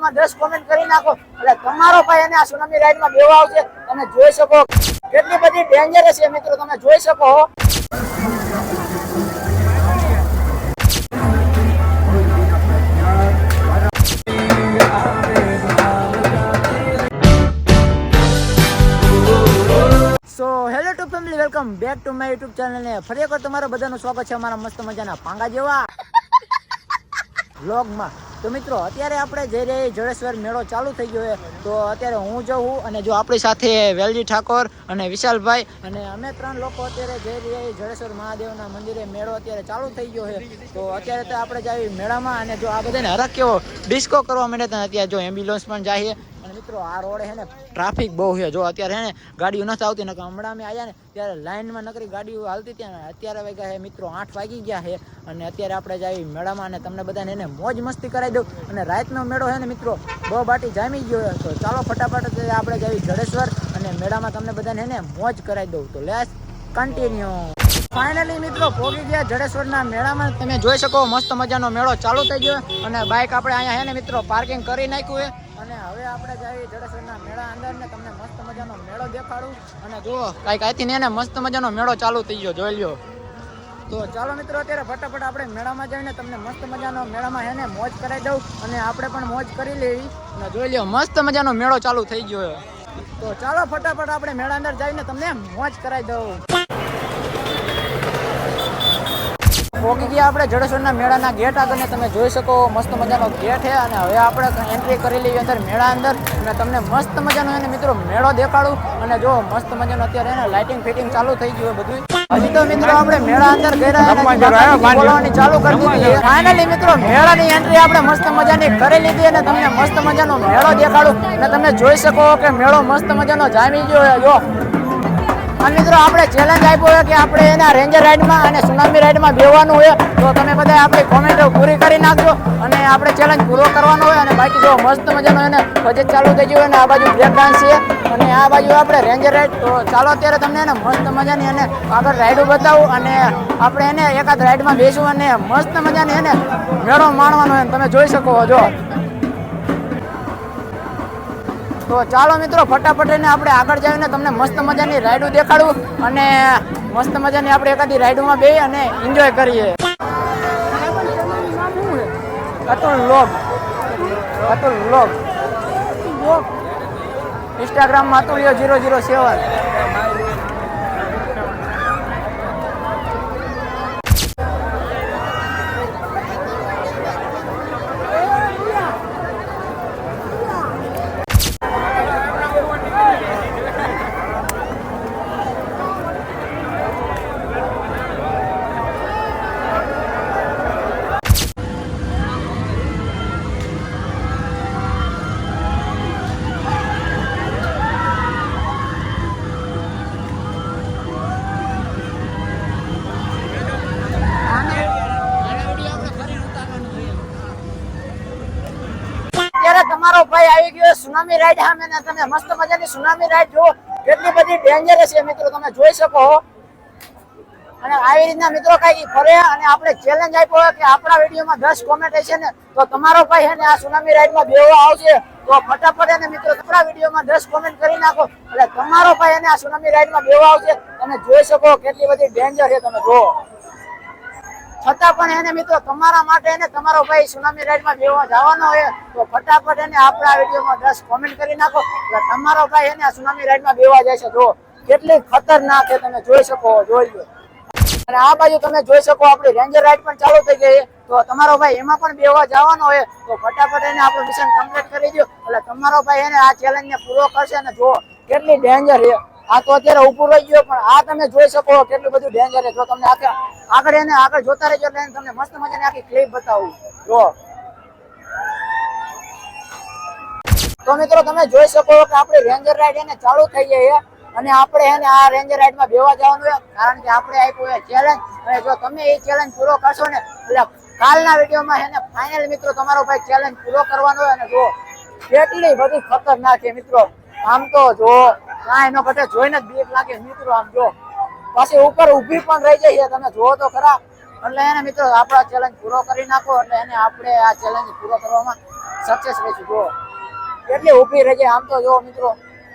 વિડીયોમાં દસ કોમેન્ટ કરી નાખો. એટલે તમારો ભાઈ એને આ સુનામી રાઈડમાં બેવા આવશે. તમે જોઈ શકો કેટલી બધી ડેન્જર છે મિત્રો, તમે જોઈ શકો welcome back to my YouTube channel ને ફરી એકવાર તમારું બધાનું સ્વાગત છે અમારા મસ્ત મજાના પાંગા જેવા. વ્લોગમાં તો મિત્રો, અત્યારે આપણે જઈ રહ્યા જડેશ્વર મેળો ચાલુ થઈ ગયો છે, તો અત્યારે હું જઉં અને જો આપણી સાથે વેલજી ઠાકોર અને વિશાલભાઈ અને અમે ત્રણ લોકો અત્યારે જઈ રહ્યા છીએ જડેશ્વર મહાદેવના મંદિરે મેળો અત્યારે ચાલુ થઈ ગયો છે. તો અત્યારે તો આપણે જઈએ મેળામાં અને જો આ બધાને હરખ કેવો ડિસ્કો કરવા માંડે તો અત્યારે જો એમ્બ્યુલન્સ પણ અને મિત્રો, આ રોડ હે ને ટ્રાફિક બહુ છે. જો અત્યારે હે ને ગાડીઓ નથી આવતી, નકર હમણાં અમે આવ્યા ને, ત્યારે લાઈનમાં નકરી ગાડીઓ હાલતી ત્યાં અત્યારે વાગ્યા છે મિત્રો આઠ વાગી ગયા છે. અને અત્યારે આપણે જઈએ મેળામાં અને તમને બધાને એને મોજ મસ્તી કરાવી દઉં. અને રાતનો મેળો છે ને મિત્રો, બહુ બાટી જામી ગયો તો ચાલો ફટાફટ આપણે જઈએ જડેશ્વર અને મેળામાં તમને બધાને એને મોજ કરાવી દઉં. તો લેસ કન્ટિન્યુ ફાઇનલી મિત્રો, પોગી ગયા જડેશ્વરના મેળામાં. તમે જોઈ શકો, મસ્ત મજાનો મેળો ચાલુ થઈ ગયો. અને બાઇક આપણે અહીંયા હે ને મિત્રો પાર્કિંગ કરી નાખ્યું છે. અને હવે આપણે જઈએ જડેશ્વરના મેળા અંદર ને તમને મસ્ત મજાનો મેળો દેખાડું. અને જુઓ કાંઈક આથી ને મસ્ત મજાનો મેળો ચાલુ થઈ ગયો જોઈ લ્યો. તો ચાલો મિત્રો અત્યારે ફટાફટ આપણે મેળામાં જઈને તમને મસ્ત મજાનો મેળામાં હે ને મોજ કરાવી દઉં અને આપણે પણ મોજ કરી લેવી. અને જોઈ લ્યો મસ્ત મજાનો મેળો ચાલુ થઈ ગયો તો ચાલો ફટાફટ આપણે મેળા અંદર જઈને તમને મોજ કરાવી દઉં. પહોંચી ગયા આપણે જડેશ્વરના મેળાના ગેટ આગળને તમે જોઈ શકો મસ્ત મજાનો ગેટ છે અને હવે આપણે એન્ટ્રી કરી લઈએ અંદર મેળા અંદર અને તમને મસ્ત મજાનો એને મિત્રો મેળો દેખાડું અને જો મસ્ત મજાનો અત્યારે એને લાઇટિંગ ફિટિંગ ચાલુ થઈ ગયું બધું હજી તો મિત્રો આપણે મેળા અંદર ગયા ચાલુ કરી દીધી. ફાઇનલી મિત્રો મેળાની એન્ટ્રી આપણે મસ્ત મજાની કરી લીધી અને તમને મસ્ત મજાનો મેળો દેખાડું. અને તમે જોઈ શકો કે મેળો મસ્ત મજાનો જામી ગયો જો અને મિત્રો, આપણે ચેલેન્જ આપ્યો છે કે આપણે એના રેન્જર રાઈડમાં અને સુનામી રાઈડમાં બેવાનું હોય, તો તમે બધા આપણી કોમેન્ટો પૂરી કરી નાખજો અને આપણે ચેલેન્જ પૂરો કરવાનો હોય અને બાકી જો મસ્ત મજાનો એને બજેટ ચાલુ થઈ ગયું અને આ બાજુ બ્રેક ડાન્સ છે, અને આ બાજુ આપણે રેન્જર રાઈડ તો ચાલો અત્યારે તમને એને મસ્ત મજાની એને આગળ રાઈડો બતાવું અને આપણે એને એકાદ રાઈડમાં બેસવું અને મસ્ત મજાની એને મેળો માણવાનો હોય તમે જોઈ શકો છો. તો ચાલો મિત્રો, ફટાફટ એને આપણે આગળ જઈને તમને મસ્ત મજાની રાઈડો દેખાડું અને મસ્ત મજાની આપણે એકાદી રાઈડમાં બે અને એન્જોય કરીએ. અતુલ લોગ. અતુલ લોગ. ઇન્સ્ટાગ્રામમાં અતુલ્ય જીરો જીરો સેવન અત્યારે તમારો ભાઈ આવી ગયો સુનામી રાઈડ સામે ને તમે મસ્ત મજાની સુનામી રાઈડ જો કેટલી બધી ડેન્જરસ છે મિત્રો, તમે જોઈ શકો અને આવી રીતના મિત્રો કઈ ફરે અને આપણે ચેલેન્જ આપ્યો કે આપણા વિડીયોમાં દસ કોમેન્ટ હશે ને, તો તમારો ભાઈ છે ને આ સુનામી રાઈડમાં બેવા આવશે. તો ફટાફટ એને મિત્રો આપણા વિડીયોમાં દસ કોમેન્ટ કરી નાખો. એટલે તમારો ભાઈ એને આ સુનામી રાઈડમાં બેવા આવશે. તમે જોઈ શકો કેટલી બધી ડેન્જર છે, તમે જુઓ. છતાં પણ એને મિત્રો તમારા માટે એને તમારો ભાઈ સુનામી રાઈડમાં બેવા જવાનો હોય તો ફટાફટ એને આપણા વિડીયોમાં દસ કોમેન્ટ કરી નાખો. એટલે તમારો ભાઈ એને સુનામી રાઈડમાં બેવા જાય છે જો કેટલી ખતરનાક છે, તમે જોઈ શકો, જોઈ લો. અને આ બાજુ તમે જોઈ શકો, આપણી રેન્જર રાઈડ પણ ચાલુ થઈ ગઈ તો તમારો ભાઈ એમાં પણ બેવા જવાનો હોય તો ફટાફટ એને આપણું મિશન કમ્પ્લીટ કરી દો એટલે તમારો ભાઈ એને આ ચેલેન્જને પૂરો કરશે અને જો કેટલી ડેન્જર છે. આ તો અત્યારે ઊભું રહી ગયો પણ આ તમે જોઈ શકો કેટલું બધું ડેન્જર છે. જો તમને આગળ એને આગળ જોતા રહેજો તમને મસ્ત મજાની આખી ક્લિપ બતાવું. જો. તો મિત્રો તમે જોઈ શકો કે આપણે રેન્જર રાઈડ એને ચાલુ થઈ ગઈ અને આપણે એને આ રેન્જર રાઈડમાં બેવા જવાનું છે. કારણ કે આપણે આપ્યું એ ચેલેન્જ અને જો તમે એ ચેલેન્જ પૂરો કરશો ને, એટલે કાલના વિડીયોમાં એને ફાઇનલ મિત્રો તમારો ભાઈ ચેલેન્જ પૂરો કરવાનો અને જો કેટલી બધી ખતરનાક છે મિત્રો. આમ તો જો કાંઈ એનો કટે જોઈને જ બીક લાગે. મિત્રો, આમ જો. પાછી ઉપર ઊભી પણ રહી જાય છે તમે જુઓ તો ખરા. એટલે એને મિત્રો, આપણો ચેલેન્જ પૂરો કરી નાખો એટલે એને આપણે આ ચેલેન્જ પૂરો કરવામાં સક્સેસ રહીશું. જો કેટલી ઊભી રહી જાય આમ તો જો મિત્રો.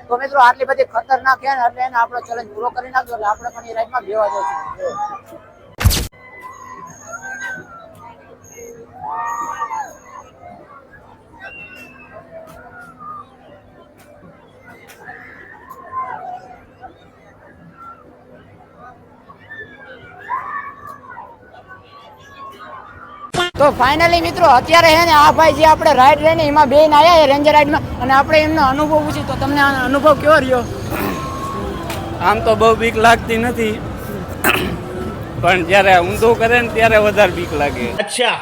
તો મિત્રો, આટલી બધી ખતરનાક છે ને, એટલે એને આપણો ચેલેન્જ પૂરો કરી નાખજો. એટલે આપણે પણ એ રાઈડમાં બેવા જઈશું. તો ફાઇનલી મિત્રો અત્યારે હે ને આ ભાઈ જે આપણે રાઈડ લઈને એમાં બેન આવ્યા છે રેન્જર રાઈડમાં અને આપણે એમનો અનુભવ પૂછ્યું તો તમને અનુભવ કેવો રહ્યો? આમ તો બહુ બીક લાગતી નથી. પણ જ્યારે ઊંધું કરે ને ત્યારે વધારે બીક લાગે. અચ્છા.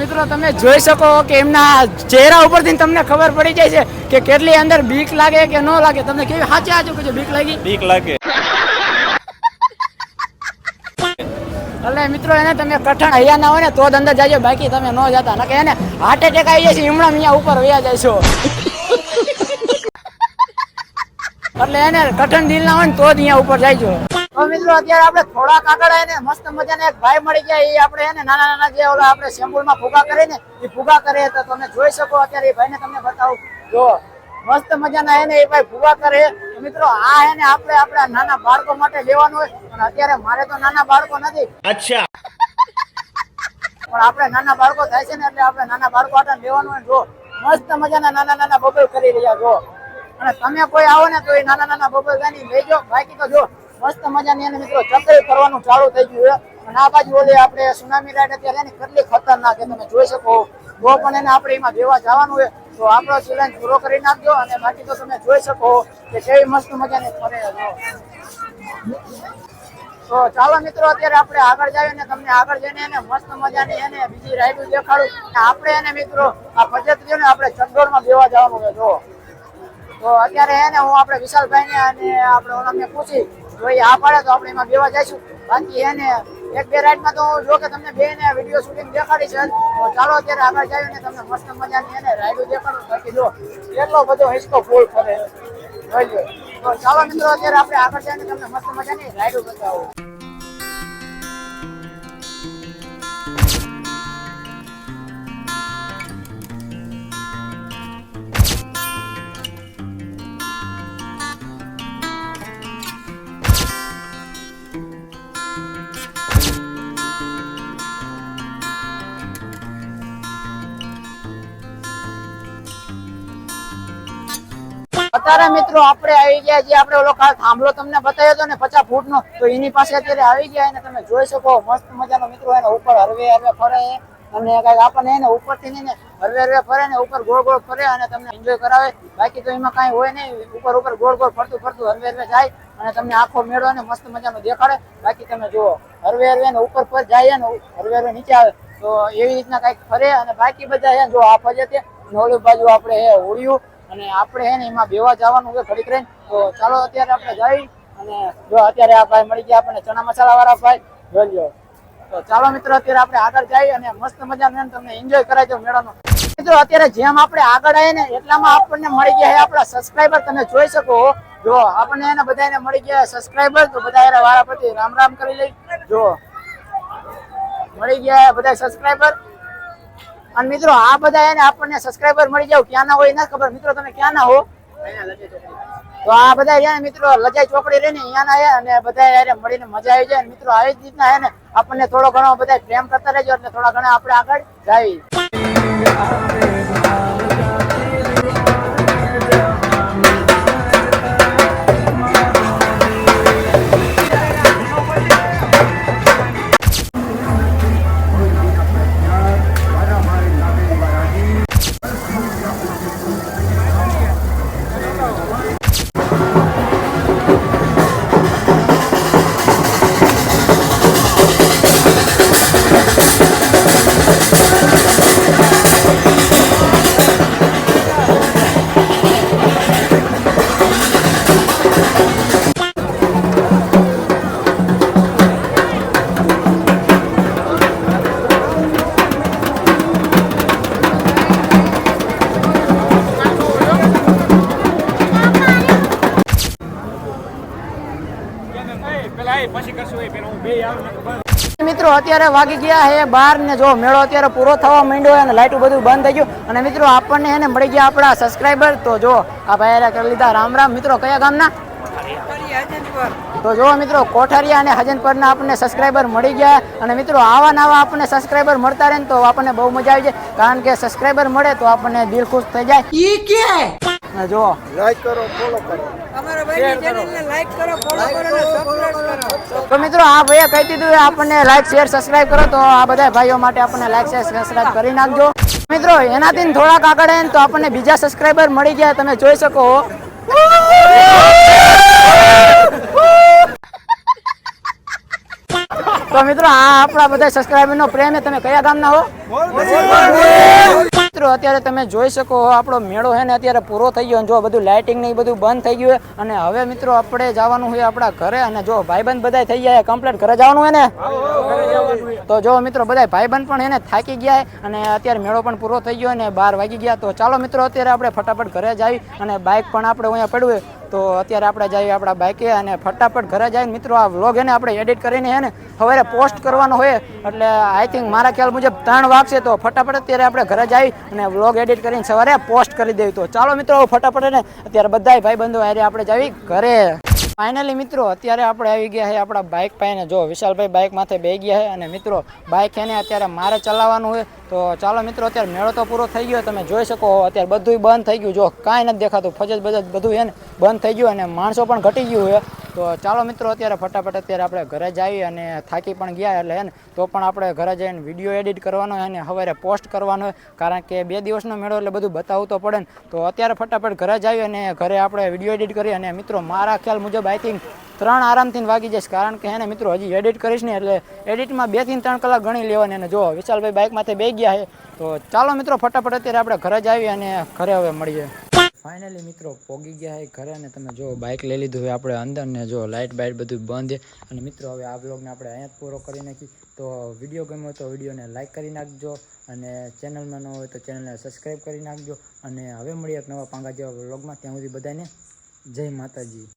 મિત્રો તમે જોઈ શકો કે એમના ચહેરા ઉપરથી તમને ખબર પડી જાય છે કે કેટલી અંદર બીક લાગે કે ન લાગે. તમને કેવી સાચે સાચું કે બીક લાગી? બીક લાગે. એટલે મિત્રો, એને તમે કઠણ હૈયા ના હોય ને, તો જ અંદર જાજો. બાકી તમે ન જતા. નકે એને હાર્ટ એટેક આવી છે હમણાં અહીંયા ઉપર વયા છો. એટલે એને કઠણ દિલ ના હોય ને, તો જ અહીંયા ઉપર જાય છો. તો મિત્રો, અત્યારે આપણે થોડાક આગળ આવીને મસ્ત મજાને એક ભાઈ મળી ગયા. એ આપણે એને નાના નાના જે ઓલા આપણે શેમ્પૂલમાં ફુગા કરે ને એ ફૂગા કરે. તો તમે જોઈ શકો અત્યારે એ ભાઈને તમને બતાવું. જો, મસ્ત મજાના એને એ ભાઈ ફૂગા કરે. મિત્રો, આ એને આપણે આપણા નાના બાળકો માટે લેવાનું હોય. અને અત્યારે મારે તો નાના બાળકો નથી. પણ આપણે નાના બાળકો થાય છે ને એટલે આપણે નાના બાળકો આટા લેવાનું હોય જો મસ્ત મજાના નાના નાના બબલ કરી રહ્યા જો અને તમે કોઈ આવો ને તો એ નાના નાના બબલ ગાની લેજો બાકી તો જો મસ્ત મજાની એને મિત્રો ચકરી કરવાનું ચાલુ થઈ ગયું છે. અને આ બાજુ ઓલે આપણે સુનામી રાઈડ અત્યારે એની કેટલી ખતરનાક છે તમે જોઈ શકો. તો પણ એને આપણે એમાં દેવા જવાનું હોય તો આપણો ચેલેન્જ પૂરો કરી નાખજો અને બાકી તો તમે જોઈ શકો કે કેવી મસ્ત મજાની ફરે છે. જો. તો ચાલો મિત્રો, અત્યારે આપણે આગળ જઈએ ને તમને આગળ જઈને એને મસ્ત મજાની એને બીજી રાઈડ દેખાડું. અને આપણે એને મિત્રો, આ પદ્ધતિ ને આપણે ચંદોળમાં બેવા જવાનું છે જો તો અત્યારે એને હું આપણે વિશાલભાઈ ને અને આપણે ઓલાને પૂછી, જો એ આ પાડે તો આપણે એમાં બેવા જઈશું. બાકી એને એક બે રાઈડમાં તો જો કે તમને બે ને વીડિયો શૂટિંગ દેખાડી છે. તો ચાલો અત્યારે આગળ જઈએ ને તમને મસ્ત મજાની એને રાઈડો દેખાડું. બાકી જો કેટલો બધો હિસ્કો ફૂલ ફરે જોઈ ચાલો મિત્રો અત્યારે આપણે આગળ જઈને તમને મસ્ત મજાની રાઈડો બતાવું. અત્યારે મિત્રો આપણે આવી ગયા જે આપણે ઓલો કાલ થાંભલો તમને બતાવ્યો હતો ને પચાસ ફૂટ નો તો એની પાસે અત્યારે આવી ગયા અને તમે જોઈ શકો મસ્ત મજાનો મિત્રો એને ઉપર હરવે હરવે ફરે. અને કંઈક આપણને એને ઉપરથી ને હરવે હરવે ફરે ને ઉપર ગોળ ગોળ ફરે અને તમને એન્જોય કરાવે. બાકી તો એમાં કાંઈ હોય નહીં. ઉપર ઉપર ગોળ ગોળ ફરતું ફરતું હરવે હરવે જાય અને તમને આખો મેળો ને મસ્ત મજાનો દેખાડે. બાકી તમે જુઓ, હરવે હરવે ને ઉપર પર જાય ને હરવે હરવે નીચે આવે. તો એવી રીતના કંઈક ફરે અને બાકી બધા જો આ ફજે તે, ને બાજુ આપણે હે હોળિયું અને આપણે હે એમાં બેવા જવાનું છે ઘડીક રહીને. તો ચાલો અત્યારે આપણે જઈ અને જો અત્યારે આ ભાઈ મળી ગયા આપણને ચણા મસાલા વાળા ભાઈ, જોઈ તો ચાલો મિત્રો, અત્યારે આપણે આગળ જઈ અને મસ્ત મજાનો તમને એન્જોય કરાવજો મેળાનો. મિત્રો, અત્યારે જેમ આપણે આગળ આવીએ ને એટલામાં આપણને મળી ગયા આપણા સબસ્ક્રાઈબર તમે જોઈ શકો જો આપણને એને બધાને મળી ગયા સબસ્ક્રાઈબર તો બધા એને વારા પછી રામ રામ કરી લઈ. જો મળી ગયા બધા સબસ્ક્રાઈબર અને મિત્રો, આ બધા એને આપણને સબસ્ક્રાઇબર મળી જાવ ક્યાં ના હોય ના ખબર. મિત્રો, તમે ક્યાં ના હો? તો આ બધા રહ્યા મિત્રો, લજાઈ ચોકડી રહી ને અહીંયા ના છે અને બધા યારે મળીને મજા આવી જાય. અને મિત્રો, આવી જ રીતના હે ને, આપણને થોડો ઘણો બધા પ્રેમ કરતા રહેજો એટલે થોડા ઘણા આપણે આગળ જાવી મિત્રો અત્યારે વાગી ગયા હે બાર ને જો મેળો અત્યારે પૂરો થવા માંડ્યો અને લાઈટું બધું બંધ થઈ ગયું. અને મિત્રો આપણને એને મળી ગયા આપણા સબસ્ક્રાઈબર તો જો આ ભાઈ કરી લીધા રામ રામ. મિત્રો કયા ગામના? તો જો મિત્રો કોઠારિયા અને હજનપરના આપણને સબસ્ક્રાઈબર મળી ગયા અને મિત્રો આવા નવા આપણને સબસ્ક્રાઈબર મળતા રહે ને તો આપણને બહુ મજા આવી જાય. કારણ કે સબસ્ક્રાઈબર મળે તો આપણને દિલ ખુશ થઈ જાય. ઈ સબસ્ક્રાઇબ કરો તો મિત્રો આ ભાઈએ કહી દીધું આપણને લાઈક શેર સબસ્ક્રાઇબ કરો તો આ બધા ભાઈઓ માટે આપણને લાઈક શેર સબસ્ક્રાઇબ કરી નાખજો. મિત્રો એનાથી થોડાક આગળ હે તો આપણને બીજા સબસ્ક્રાઇબર મળી ગયા તમે જોઈ શકો. તો મિત્રો આ આપણા બધા સબસ્ક્રાઇબર નો પ્રેમ તમે કયા ગામના હો? મિત્રો, અત્યારે તમે જોઈ શકો આપણો મેળો છે ને અત્યારે પૂરો થઈ ગયો જો બધું લાઇટિંગ ને બધું બંધ થઈ ગયું અને હવે મિત્રો, આપણે જવાનું હોય આપણા ઘરે અને જો ભાઈબંધ બધા થઈ ગયા કમ્પ્લીટ ઘરે જવાનું હોય ને? તો જો મિત્રો બધા ભાઈબંધ પણ એને થાકી ગયા અને અત્યારે મેળો પણ પૂરો થઈ ગયો અને બાર વાગી ગયા. તો ચાલો મિત્રો, અત્યારે આપણે ફટાફટ ઘરે જઈ અને બાઇક પણ આપણે અહીંયા પડ્યું તો અત્યારે આપણે જઈએ આપણા બાઈકે અને ફટાફટ ઘરે જઈને મિત્રો આ વ્લોગ એને આપણે એડિટ કરીને એને સવારે પોસ્ટ કરવાનો હોય. એટલે આઈ થિંક મારા ખ્યાલ મુજબ ત્રણ વાગશે તો ફટાફટ અત્યારે આપણે ઘરે જઈ અને વ્લોગ એડિટ કરીને સવારે પોસ્ટ કરી દેવી. તો ચાલો મિત્રો ફટાફટ ને અત્યારે બધા ભાઈ બંધો હારે આપણે જવી ઘરે. ફાઇનલી મિત્રો, અત્યારે આપણે આવી ગયા છે આપણા બાઇક પાઈને જો વિશાલભાઈ બાઇક માથે બે ગયા છે અને મિત્રો બાઇક એને અત્યારે મારે ચલાવવાનું હોય તો ચાલો મિત્રો, અત્યારે મેળો તો પૂરો થઈ ગયો. તમે જોઈ શકો અત્યારે બધું બંધ થઈ ગયું. જો કાંઈ નથી દેખાતું ફજત બજત બધું છે બંધ થઈ ગયું અને માણસો પણ ઘટી ગયું છે. તો ચાલો મિત્રો, અત્યારે ફટાફટ અત્યારે આપણે ઘરે જઈએ અને થાકી પણ ગયા એટલે હે તો પણ આપણે ઘરે જઈને વીડિયો એડિટ કરવાનો હોય અને સવારે પોસ્ટ કરવાનો હોય કારણ કે બે દિવસનો મેળો એટલે બધું બતાવવું તો પડે ને. તો અત્યારે ફટાફટ ઘરે જઈએ અને ઘરે આપણે વીડિયો એડિટ કરી અને મિત્રો, મારા ખ્યાલ મુજબ આઈ થિંક ત્રણ આરામથી વાગી જઈશ. કારણ કે એને મિત્રો હજી એડિટ કરીશ ને એટલે એડિટમાં બેથી ત્રણ કલાક ગણી લેવાની. અને જો વિશાલભાઈ બાઇકમાંથી બે ગયા છે, તો ચાલો મિત્રો, ફટાફટ અત્યારે આપણે ઘરે જ આવીએ અને ઘરે હવે મળીએ. ફાઇનલી મિત્રો, પોગી ગયા એ ઘરે અને તમે જો બાઇક લઈ લીધું હોય આપણે અંદર ને જો લાઇટ બાઇટ બધું બંધ અને મિત્રો, હવે આ બ્લોગને આપણે અહીંયા જ પૂરો કરી નાખી. તો વીડિયો ગમ્યો તો વિડીયોને લાઇક કરી નાખજો અને ચેનલમાં ન હોય તો ચેનલને સબસ્ક્રાઈબ કરી નાખજો. અને હવે મળીએ એક નવા પાંગા જેવા બ્લોગમાં ત્યાં સુધી બધાને જય માતાજી.